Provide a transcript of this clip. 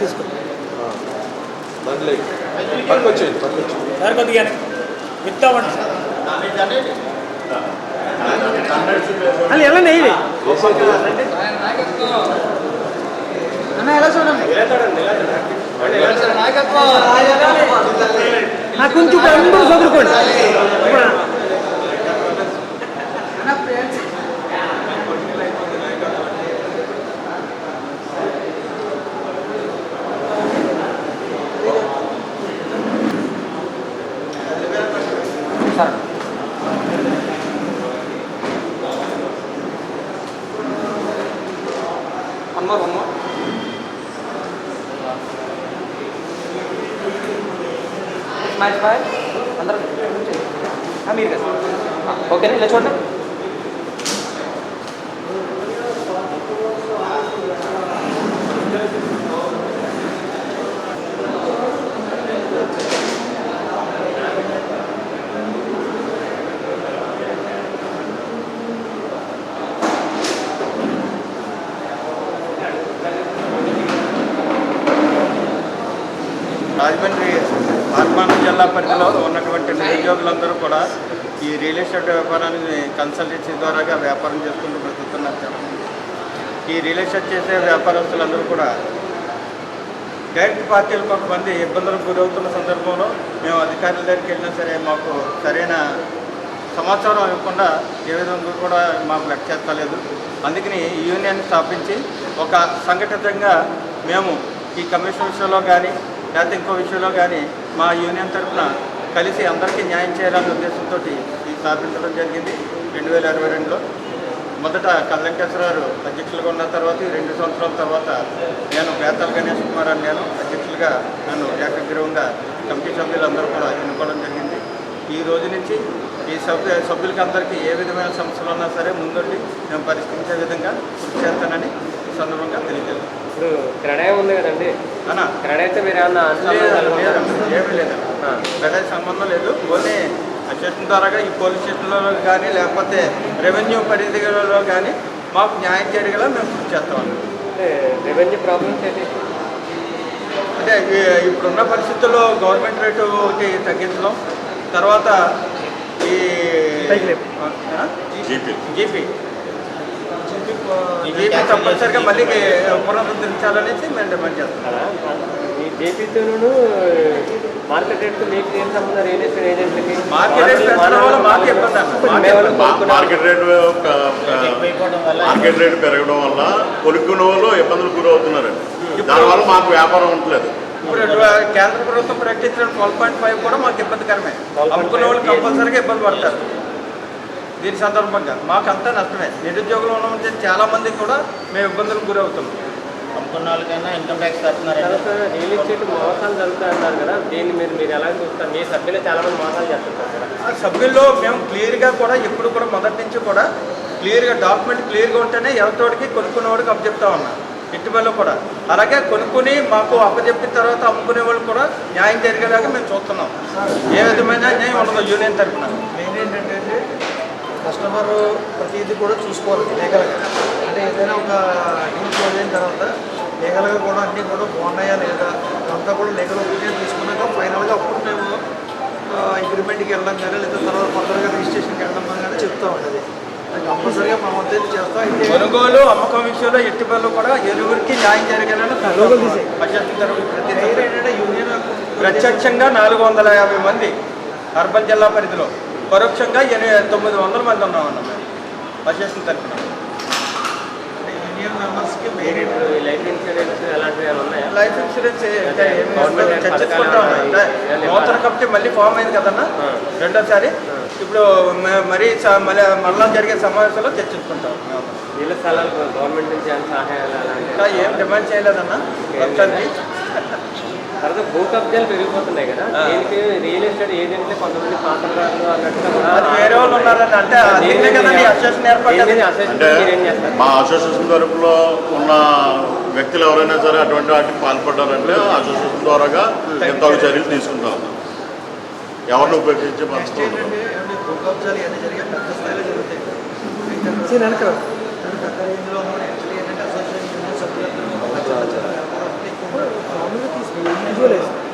తీసుకో. సార్ కొద్దిగా విత్తామండి అది ఎలా నెయ్యి? అన్న ఎలా చూడండి నాకు కొంచెం అందరూ చదువుకోండి ఇప్పుడు అమ్మ అమ్మ మ్యాచ్ బాయ్ అందరూ మీరు కదా. ఓకేనా? ఇలా చూడండి. రాజమండ్రి పార్మానం జిల్లా పరిధిలో ఉన్నటువంటి నిరుద్యోగులందరూ కూడా ఈ రియల్ ఎస్టేట్ వ్యాపారాన్ని కన్సల్టెన్సీ ద్వారాగా వ్యాపారం చేసుకుంటూ బ్రతుకుతున్నారు చెప్పండి ఈ రియల్ ఎస్టేట్ చేసే వ్యాపారస్తులందరూ కూడా డైరెక్ట్ పార్టీలు కొంతమంది ఇబ్బందులకు గురవుతున్న సందర్భంలో మేము అధికారుల దగ్గరికి వెళ్ళినా సరే మాకు సరైన సమాచారం ఇవ్వకుండా ఏ విధంగా కూడా మాకు లెక్క చేస్తలేదు. అందుకని యూనియన్ స్థాపించి ఒక సంఘటితంగా మేము ఈ కమిషన్ విషయంలో కానీ లేకపోతే ఇంకో విషయంలో కానీ మా యూనియన్ తరఫున కలిసి అందరికీ న్యాయం చేయాలనే ఉద్దేశంతో ఈ స్థాపించడం జరిగింది. రెండు వేల ఇరవై రెండులో మొదట కల్లెంకేశ్వరరావు అధ్యక్షులుగా ఉన్న తర్వాత ఈ రెండు సంవత్సరాల తర్వాత నేను బేతాల్ గణేష్ కుమార్ అని నేను అధ్యక్షులుగా నన్ను ఏకగ్రీవంగా కమిటీ సభ్యులందరూ కూడా ఎన్నుకోవడం జరిగింది. ఈ రోజు నుంచి ఈ సభ్యు సభ్యులకి అందరికీ ఏ విధమైన సమస్యలు ఉన్నా సరే ముందుండి మేము పరిష్కరించే విధంగా కృషి చేస్తానని సందర్భంగా తెలియజేస్తాను ఇప్పుడు క్రెడై ఉంది కదండి. అన్నా క్రెడై అయితే మీరు ఏమన్నా ఏమీ లేదు. గడే సంబంధం లేదు. ఓన్లీ అసిస్టెంట్ ద్వారాగా ఈ పోలీస్ స్టేషన్లలో కానీ లేకపోతే రెవెన్యూ పరిధిలో కానీ మాకు న్యాయం చేయగల మేము కృషి చేస్తాం. రెవెన్యూ ప్రాబ్లమ్స్ ఏంటి? అంటే ఈ- ఇప్పుడున్న పరిస్థితుల్లో గవర్నమెంట్ రేటు ఒకటి తగ్గించడం తర్వాత ఈ? జీపీ. తప్పనిసరిగా మళ్ళీ పునరుద్ధరించాలనేసి మేము డిమాండ్ ఈ మార్కెట్ రేట్తో మీకు ఏం సంబంధం? రియల్ ఎస్టేట్ ఏజెంట్లకి మార్కెట్ రేట్ పెంచడం వల్ల మాకు ఇబ్బంది. మార్కెట్ రేటు మార్కెట్ రేటు పెరగడం వల్ల కొనుక్కున్న వాళ్ళు ఇబ్బందులు గురవుతున్నారండి దానివల్ల మాకు వ్యాపారం ఉండలేదు ఇప్పుడు కేంద్ర ప్రభుత్వం ప్రకటించిన ట్వెల్వ్ పాయింట్ ఫైవ్ కూడా మాకు ఇబ్బందికరమే. 12.5 అమ్ముకునే వాళ్ళు కంపల్సరీగా ఇబ్బంది పడతారు. దీని సందర్భంగా మాకు అంతా నష్టమే. నిరుద్యోగులు ఉన్న చాలా మంది కూడా మేము ఇబ్బందులకు గురవుతున్నాం. అమ్ముకున్న వాళ్ళకైనా ఇన్కమ్ ట్యాక్స్ కడుతున్నారు తర్వాత రియల్ ఎస్టేట్ మోసాలు జరుగుతాయి అన్నారు కదా దీన్ని మీరు మీరు ఎలా చూస్తారు? మీ సభ్యులు చాలా మంది మోసాలు చేస్తుంటారు కదా. సభ్యుల్లో మేము క్లియర్గా కూడా ఎప్పుడు కూడా మొదటి నుంచి కూడా క్లియర్గా డాక్యుమెంట్ క్లియర్గా ఉంటేనే ఎవరితోడికి కొనుక్కునేవాడికి అప్పచెప్తా ఉన్నా. ఇటువల్లో కూడా. అలాగే కొనుక్కుని మాకు అప్పచెప్పిన తర్వాత అమ్ముకునే వాళ్ళు కూడా న్యాయం జరిగేలాగా మేము చూస్తున్నాం. ఏ విధమైన న్యాయం ఉండదు యూనియన్ తరఫున మెయిన్ ఏంటంటే కస్టమర్ ప్రతిదీ కూడా చూసుకోవాలి లీగల్గా అంటే ఏదైనా ఒక డీల్ క్లోజ్ అయిన తర్వాత లీగల్గా కూడా అన్నీ కూడా బాగున్నాయా లేదా అంతా కూడా లీగల్ ఒపీనియన్ తీసుకున్నాక ఫైనల్గా అప్పుడు మేము అగ్రిమెంట్కి వెళ్ళడం కానీ లేదా తర్వాత ఫర్దర్గా రిజిస్ట్రేషన్కి వెళ్ళడం కానీ చెప్తా ఉంటుంది. కంపల్సరీగా మా చేస్తాం. కొనుగోలు అమ్మకం విషయంలో ఎట్టి పనులు కూడా ఎరువురికి న్యాయం జరిగేలా పద్ధతి తరఫున ప్రతి మెయిన్ ఏంటంటే యూనియన్ ప్రత్యక్షంగా నాలుగు వందల యాభై మంది అర్బన్ జిల్లా పరిధిలో పరోక్షంగా ఎనిమిది తొమ్మిది వందల మంది ఉన్నామన్న తరఫున మీరు ఇప్పుడు ఈ లైఫ్ ఇన్సూరెన్స్ ఇస్తారు? చర్చించుకుంటా నూతన? కమిటీ మళ్ళీ ఫామ్ అయింది కదన్నా. రెండోసారి ఇప్పుడు మరీ మళ్ళీ మళ్ళా జరిగే సమావేశంలో చర్చించుకుంటాం ఇళ్ళ స్థలాలు గవర్నమెంట్ నుంచి సహాయాలు ఏం డిమాండ్ చేయలేదన్నా? భూ కబ్జాలు పెరిగిపోతున్నాయి కదా. దీనికి రియల్ ఎస్టేట్ ఏజెంట్లే కొంతమంది పాత్రదారులు అన్నట్టుగా కూడా అది వేరే వాళ్ళు ఉన్నారని అంటే మా అసోసియేషన్ తరపులో ఉన్న వ్యక్తులు ఎవరైనా సరే అటువంటి వాటికి పాల్పడ్డారంటే అసోసియేషన్ ద్వారాగా మేము తగు చర్యలు తీసుకుంటాం. ఎవరిని ఉపయోగించే పరిస్థితి పెద్ద స్థాయిలో జరుగుతాయి. Eso es.